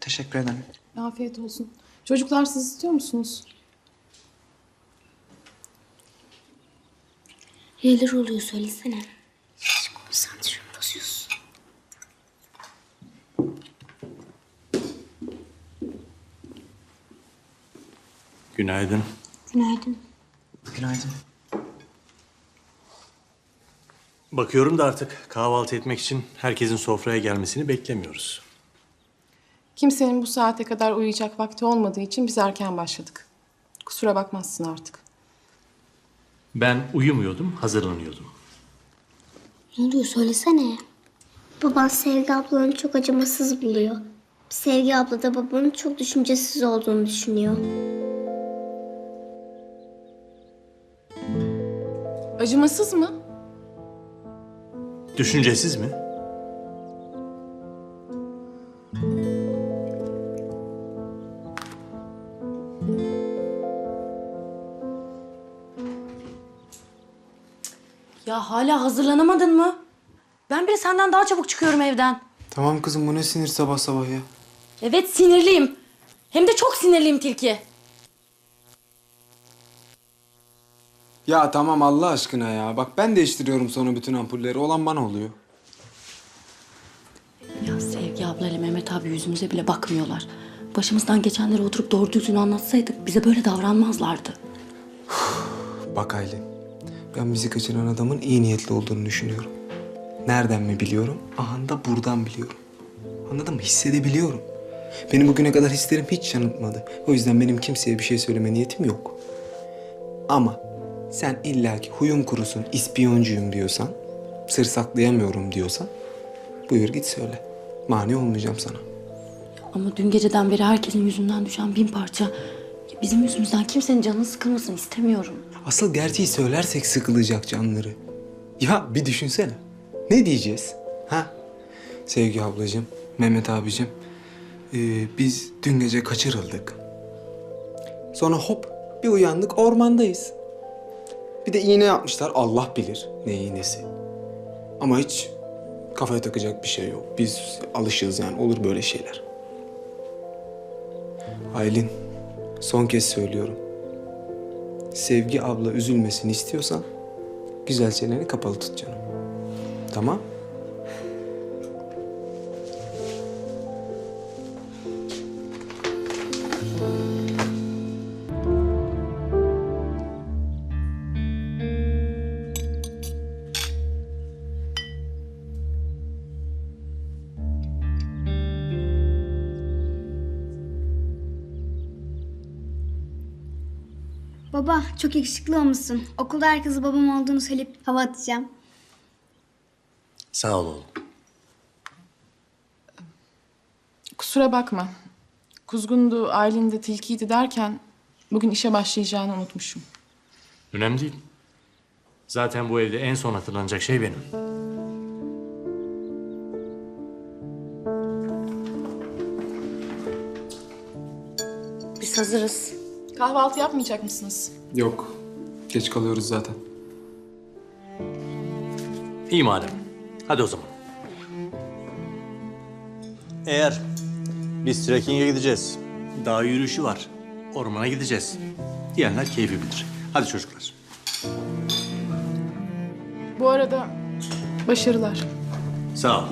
Teşekkür ederim. Afiyet olsun. Çocuklar siz istiyor musunuz? Neler oluyor söylesene. Konsantre bozuyorsun. Günaydın. Günaydın. Günaydın. Bakıyorum da artık kahvaltı etmek için herkesin sofraya gelmesini beklemiyoruz. Kimsenin bu saate kadar uyuyacak vakti olmadığı için biz erken başladık. Kusura bakmazsın artık. Ben uyumuyordum, hazırlanıyordum. Ne oluyor söylesene. Baban Sevgi ablanı çok acımasız buluyor. Sevgi abla da babanın çok düşüncesiz olduğunu düşünüyor. Acımasız mı? Düşüncesiz mi? Hazırlanamadın mı? Ben bile senden daha çabuk çıkıyorum evden. Tamam kızım bu ne sinir sabah sabah ya. Evet sinirliyim. Hem de çok sinirliyim Tilki. Ya tamam Allah aşkına ya. Bak ben değiştiriyorum sonra bütün ampulleri. Olan bana oluyor. Ya Sevgi abla ile Mehmet abi yüzümüze bile bakmıyorlar. Başımızdan geçenleri oturup doğru düzgün anlatsaydık bize böyle davranmazlardı. Bak Aylin. Ben bizi kaçıran adamın iyi niyetli olduğunu düşünüyorum. Nereden mi biliyorum? Aha da buradan biliyorum. Anladın mı? Hissedebiliyorum. Benim bugüne kadar hislerim hiç yanıltmadı. O yüzden benim kimseye bir şey söyleme niyetim yok. Ama sen illaki huyum kurusun, ispiyoncuyum diyorsan, sır saklayamıyorum diyorsan, buyur git söyle. Mani olmayacağım sana. Ama dün geceden beri herkesin yüzünden düşen bin parça. Bizim yüzümüzden kimsenin canını sıkılmasın istemiyorum. Asıl gerçeği söylersek sıkılacak canları. Ya bir düşünsene. Ne diyeceğiz? Ha? Sevgi ablacığım, Mehmet abicim. ee, biz dün gece kaçırıldık. Sonra hop bir uyandık ormandayız. Bir de iğne yapmışlar. Allah bilir ne iğnesi. Ama hiç kafaya takacak bir şey yok. Biz alışığız yani olur böyle şeyler. Aylin, son kez söylüyorum. Sevgi abla üzülmesini istiyorsan güzel çeneni kapalı tut canım. Tamam? Baba çok yakışıklı olmuşsun. Okulda herkese babam olduğunu söyleyip hava atacağım. Sağ ol oğlum. Kusura bakma. Kuzgundu, Aylin de tilkiydi derken bugün işe başlayacağını unutmuşum. Önemli değil. Zaten bu evde en son hatırlanacak şey benim. Biz hazırız. Kahvaltı yapmayacak mısınız? Yok. Geç kalıyoruz zaten. İyi madem. Hadi o zaman. Eğer biz trekking'e gideceğiz, dağ yürüyüşü var, ormana gideceğiz diyenler keyfi bilir. Hadi çocuklar. Bu arada başarılar. Sağ ol.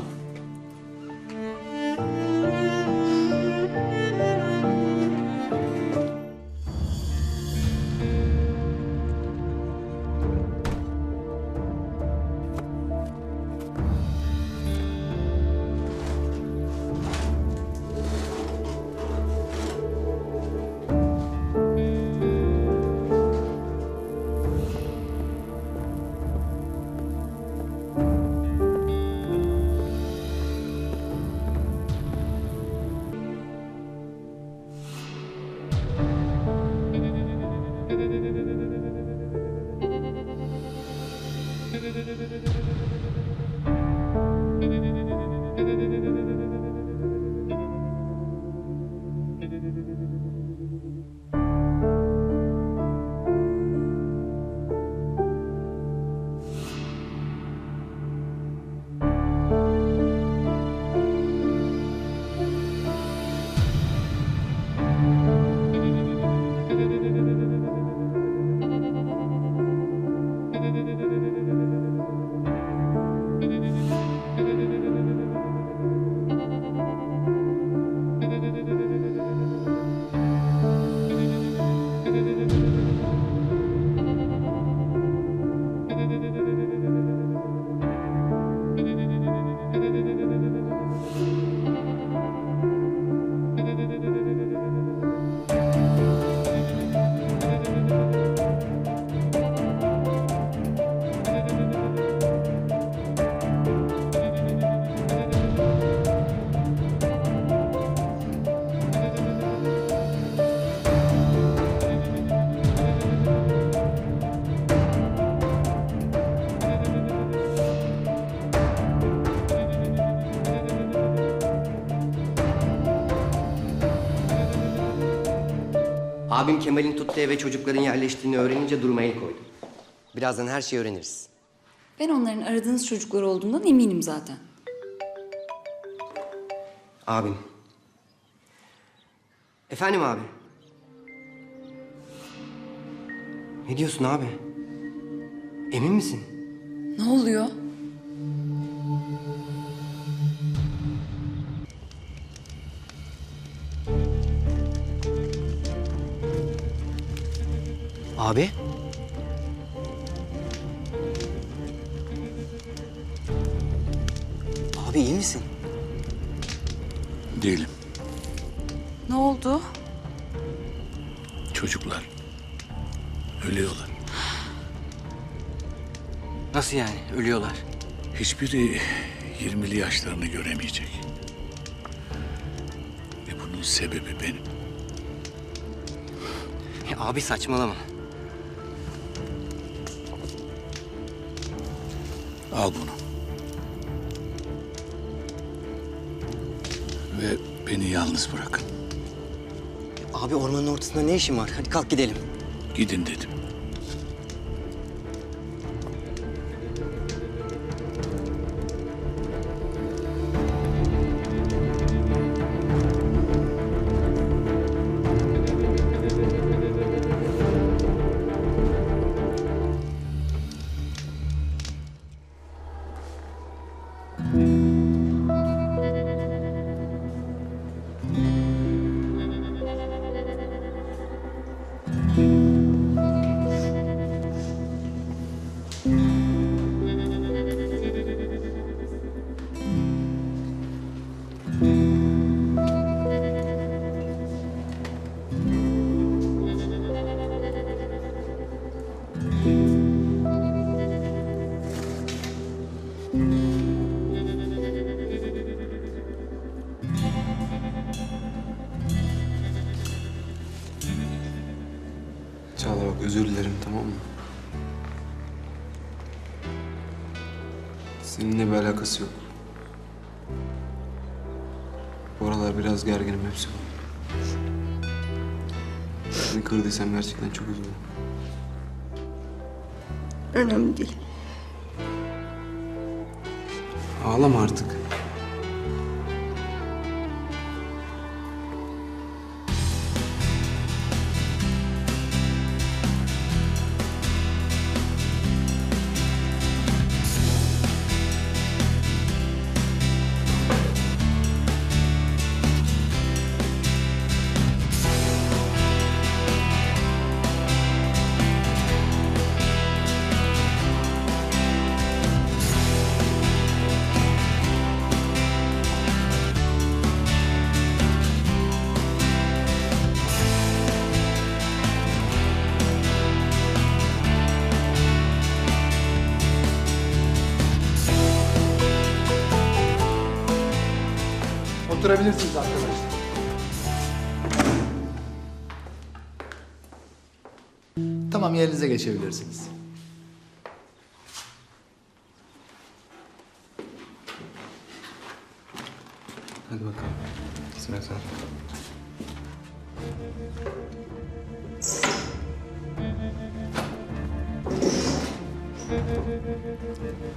Abim Kemal'in tuttuğu eve çocukların yerleştiğini öğrenince duruma el koydu. Birazdan her şeyi öğreniriz. Ben onların aradığınız çocuklar olduğundan eminim zaten. Abim. Efendim abi. Ne diyorsun abi? Emin misin? Ne oluyor? Abi? Abi iyi misin? Değilim. Ne oldu? Çocuklar. Ölüyorlar. Nasıl yani? Ölüyorlar. Hiçbiri 20'li yaşlarını göremeyecek. Ve bunun sebebi benim. Ya abi saçmalama. Al bunu. Ve beni yalnız bırakın. Abi ormanın ortasında ne işin var? Hadi kalk gidelim. Gidin dedim. Alakası yok. Bu aralar biraz gerginim hepsi bu. Seni kırdıysam gerçekten çok üzüldüm. Önemli değil. Ağlama artık. Oturabilirsiniz arkadaşlar. Tamam yerinize geçebilirsiniz. Hadi bakalım. Sıra sende.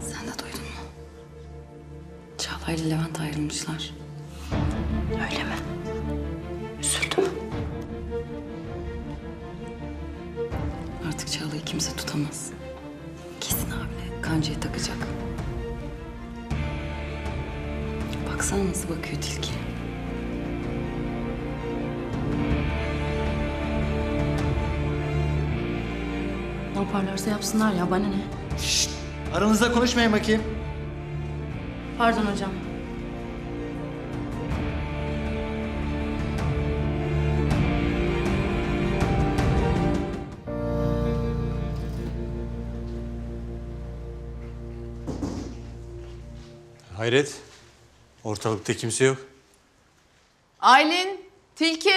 Sen de duydun mu? Çağla ile Levent ayrılmışlar. Tutamaz. Kesin abine kancaya takacak. Baksana nasıl bakıyor tilki. Ne yaparlarsa yapsınlar ya bana ne? Aranızda konuşmayın bakayım. Pardon hocam. Hayret. Ortalıkta kimse yok. Aylin, Tilki.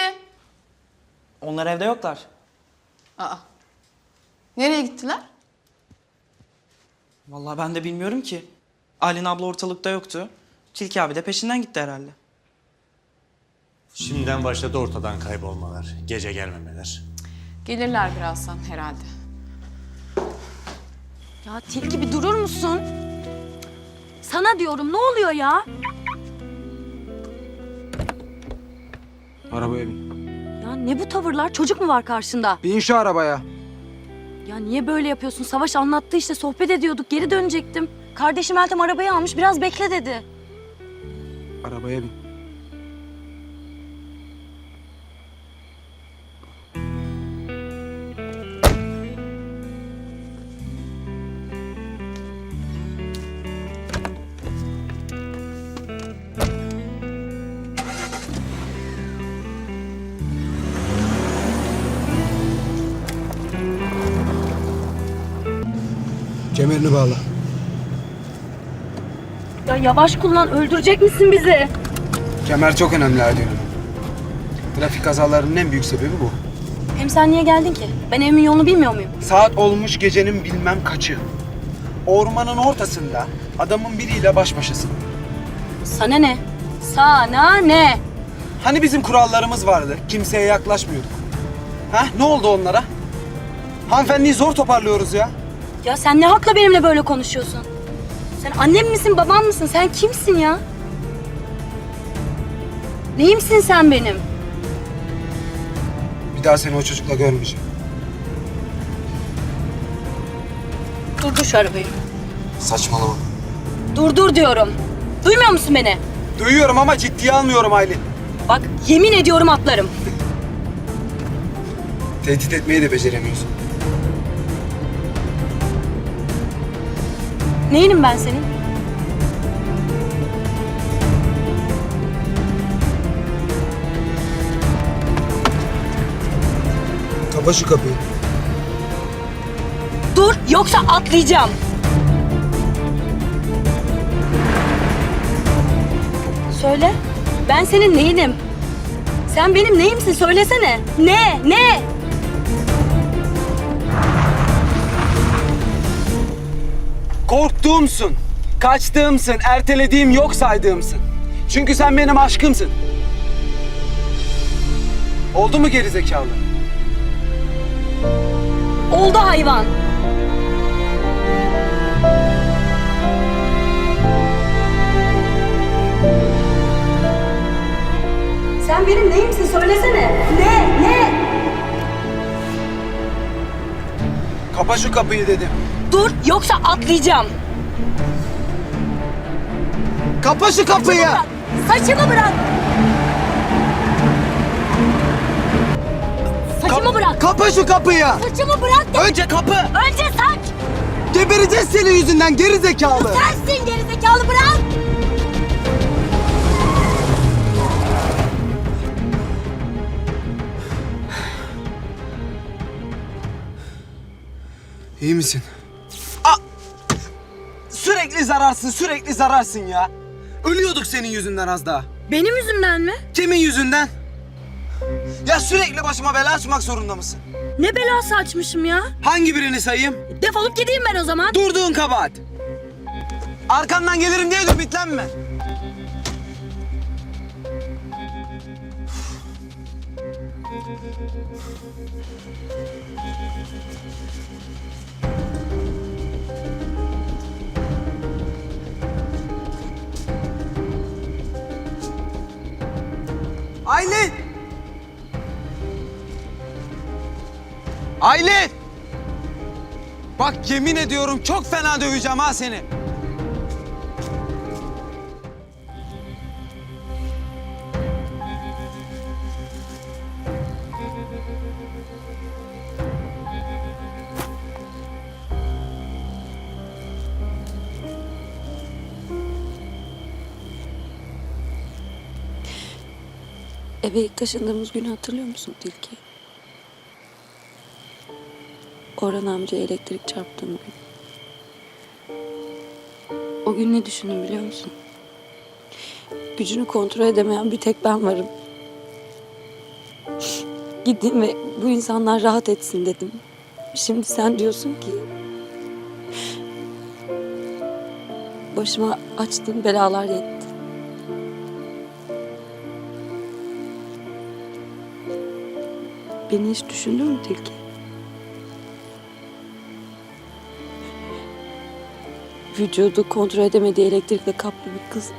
Onlar evde yoklar. Aa. Nereye gittiler? Vallahi ben de bilmiyorum ki. Aylin abla ortalıkta yoktu. Tilki abi de peşinden gitti herhalde. Şimdiden başladı ortadan kaybolmalar, gece gelmemeler. Gelirler birazdan herhalde. Ya Tilki bir durur musun? Sana diyorum ne oluyor ya? Arabaya bin. Ya ne bu tavırlar? Çocuk mu var karşında? Bin şu arabaya. Ya niye böyle yapıyorsun? Savaş anlattı işte sohbet ediyorduk. Geri dönecektim. Kardeşim Meltem arabayı almış biraz bekle dedi. Arabaya bin. Kemerini bağla. Ya yavaş kullan öldürecek misin bizi? Kemer çok önemli Aydın. Trafik kazalarının en büyük sebebi bu. Hem sen niye geldin ki? Ben evimin yolunu bilmiyor muyum? Saat olmuş gecenin bilmem kaçı. Ormanın ortasında adamın biriyle baş başasın. Sana ne? Sana ne? Hani bizim kurallarımız vardı. Kimseye yaklaşmıyorduk. Ha? Ne oldu onlara? Hanımefendiyi zor toparlıyoruz ya. Ya sen ne hakla benimle böyle konuşuyorsun? Sen annem misin, babam mısın? Sen kimsin ya? Neyimsin sen benim? Bir daha seni o çocukla görmeyeceğim. Durdur şu arabayı. Saçmalama. Durdur diyorum. Duymuyor musun beni? Duyuyorum ama ciddiye almıyorum Aylin. Bak yemin ediyorum atlarım. Tehdit etmeyi de beceremiyorsun. Neyinim ben senin? Kapa şu kapıyı. Dur yoksa atlayacağım. Söyle. Ben senin neyinim? Sen benim neyimsin söylesene. Ne? Ne? Korktuğumsun, kaçtığımsın, ertelediğim yok saydığımsın. Çünkü sen benim aşkımsın. Oldu mu gerizekalı? Oldu hayvan. Sen benim neyimsin söylesene. Ne? Ne? Kapa şu kapıyı dedim. Dur yoksa atlayacağım. Kapa şu kapıyı! Bırak. Saçımı bırak. Saçımı bırak. Kapa şu kapıyı! Saçımı bırak. de- Önce kapı! Önce saç. Gebereceğiz senin yüzünden gerizekalı! Sensin gerizekalı bırak. İyi misin? Sürekli zararsın, sürekli zararsın ya. Ölüyorduk senin yüzünden az daha. Benim yüzümden mi? Kimin yüzünden? Ya sürekli başıma bela açmak zorunda mısın? Ne belası açmışım ya? Hangi birini sayayım? Defolup gideyim ben o zaman. Durduğun kabahat. Arkandan gelirim diye ümitlenme. Aylin! Aylin! Bak yemin ediyorum çok fena döveceğim ha seni. Eve ilk taşındığımız günü hatırlıyor musun Tilki? Orhan amca elektrik çarptığım gün. O gün ne düşündüm biliyor musun? Gücünü kontrol edemeyen bir tek ben varım. Gideyim ve bu insanlar rahat etsin dedim. Şimdi sen diyorsun ki... Başıma açtığın belalar yetti. Beni hiç düşündün mü Tilki? Vücudu kontrol edemediği elektrikle kaplı bir kız.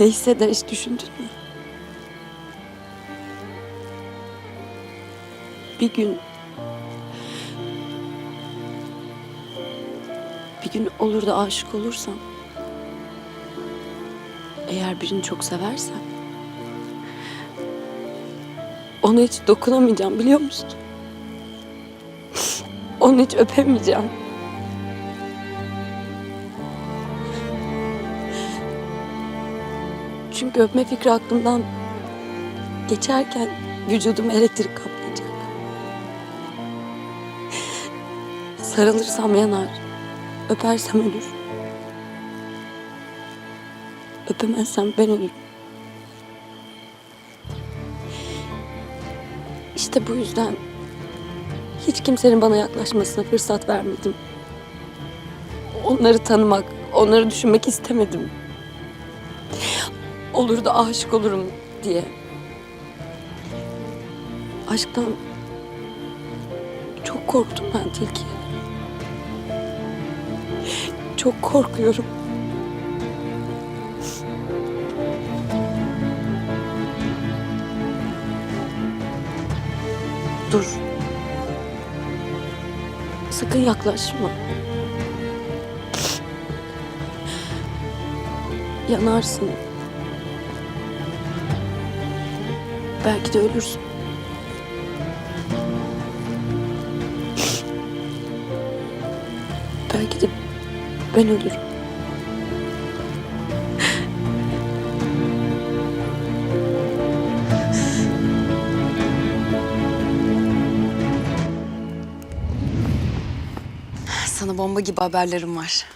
Ne hisseder hiç düşündün mü? Bir gün... Bir gün olur da aşık olursam... Eğer birini çok seversen... Ona hiç dokunamayacağım biliyor musun? Onu hiç öpemeyeceğim. Çünkü öpme fikri aklımdan geçerken vücudum elektrik kaplayacak. Sarılırsam yanar, öpersem ölür. Öpemezsem ben ölürüm. İşte bu yüzden hiç kimsenin bana yaklaşmasına fırsat vermedim. Onları tanımak, onları düşünmek istemedim. Olur da aşık olurum diye. Aşktan çok korktum ben Tilki. Çok korkuyorum. Dur. Sakın yaklaşma. Yanarsın. Belki de ölürsün. Belki de ben ölürüm. Bomba gibi haberlerim var.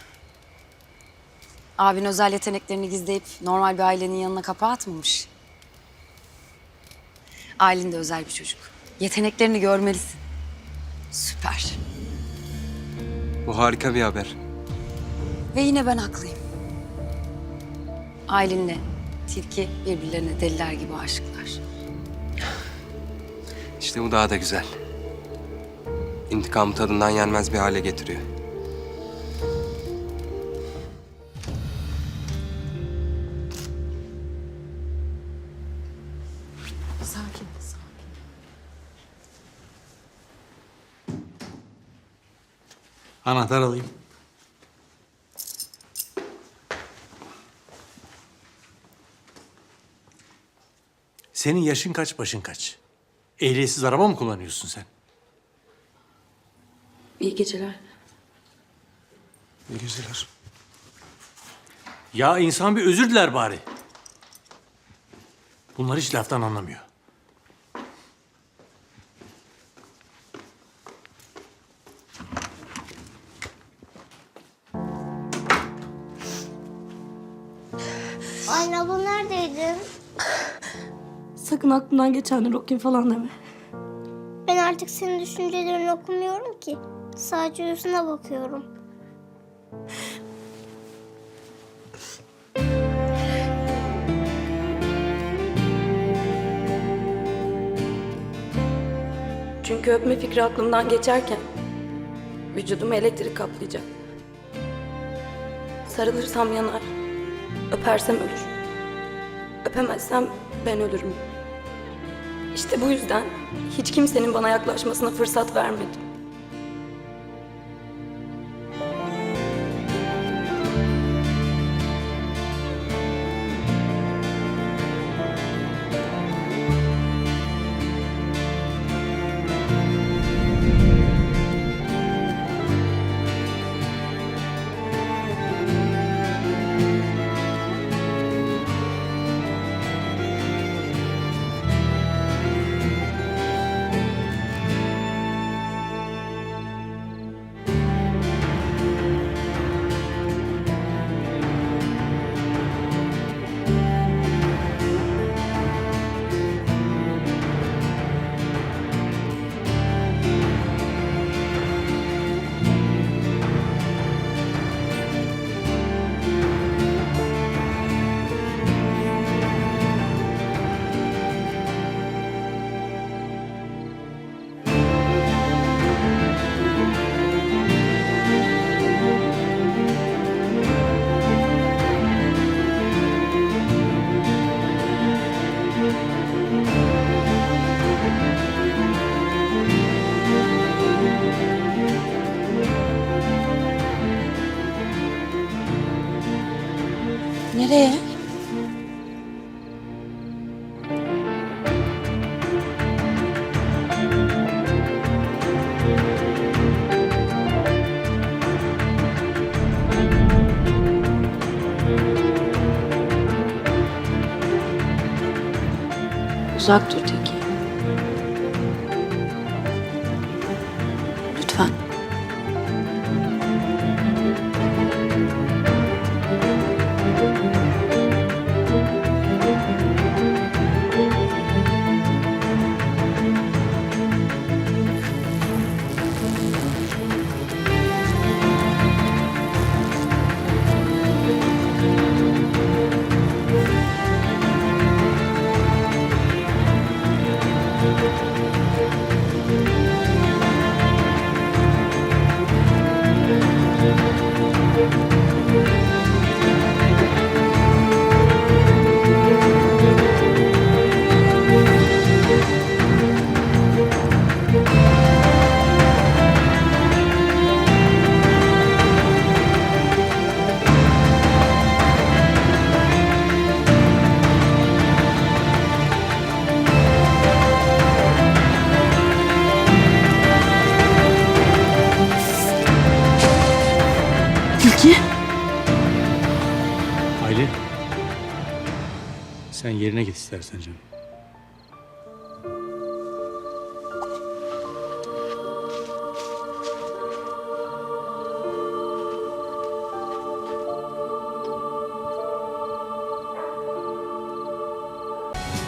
Abin özel yeteneklerini gizleyip normal bir ailenin yanına kapağı atmamış. Aylin de özel bir çocuk. Yeteneklerini görmelisin. Süper. Bu harika bir haber. Ve yine ben haklıyım. Aylin'le Tilki birbirlerine deliler gibi aşıklar. İşte bu daha da güzel. İntikam tadından yenmez bir hale getiriyor. Anahtar alayım. Senin yaşın kaç, başın kaç? Ehliyetsiz araba mı kullanıyorsun sen? İyi geceler. İyi geceler. Ya insan bir özür diler bari. Bunlar hiç laftan anlamıyor. Sakın aklından geçenleri okuyayım falan deme. Ben artık senin düşüncelerini okumuyorum ki. Sadece yüzüne bakıyorum. Çünkü öpme fikri aklımdan geçerken vücudumu elektrik kaplayacak. Sarılırsam yanar, öpersem ölür. Öpemezsem ben ölürüm. İşte bu yüzden hiç kimsenin bana yaklaşmasına fırsat vermedim. Uzak dur yerine git istersen canım.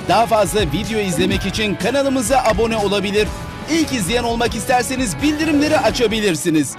Daha fazla video izlemek için kanalımıza abone olabilir. İlk izleyen olmak isterseniz bildirimleri açabilirsiniz.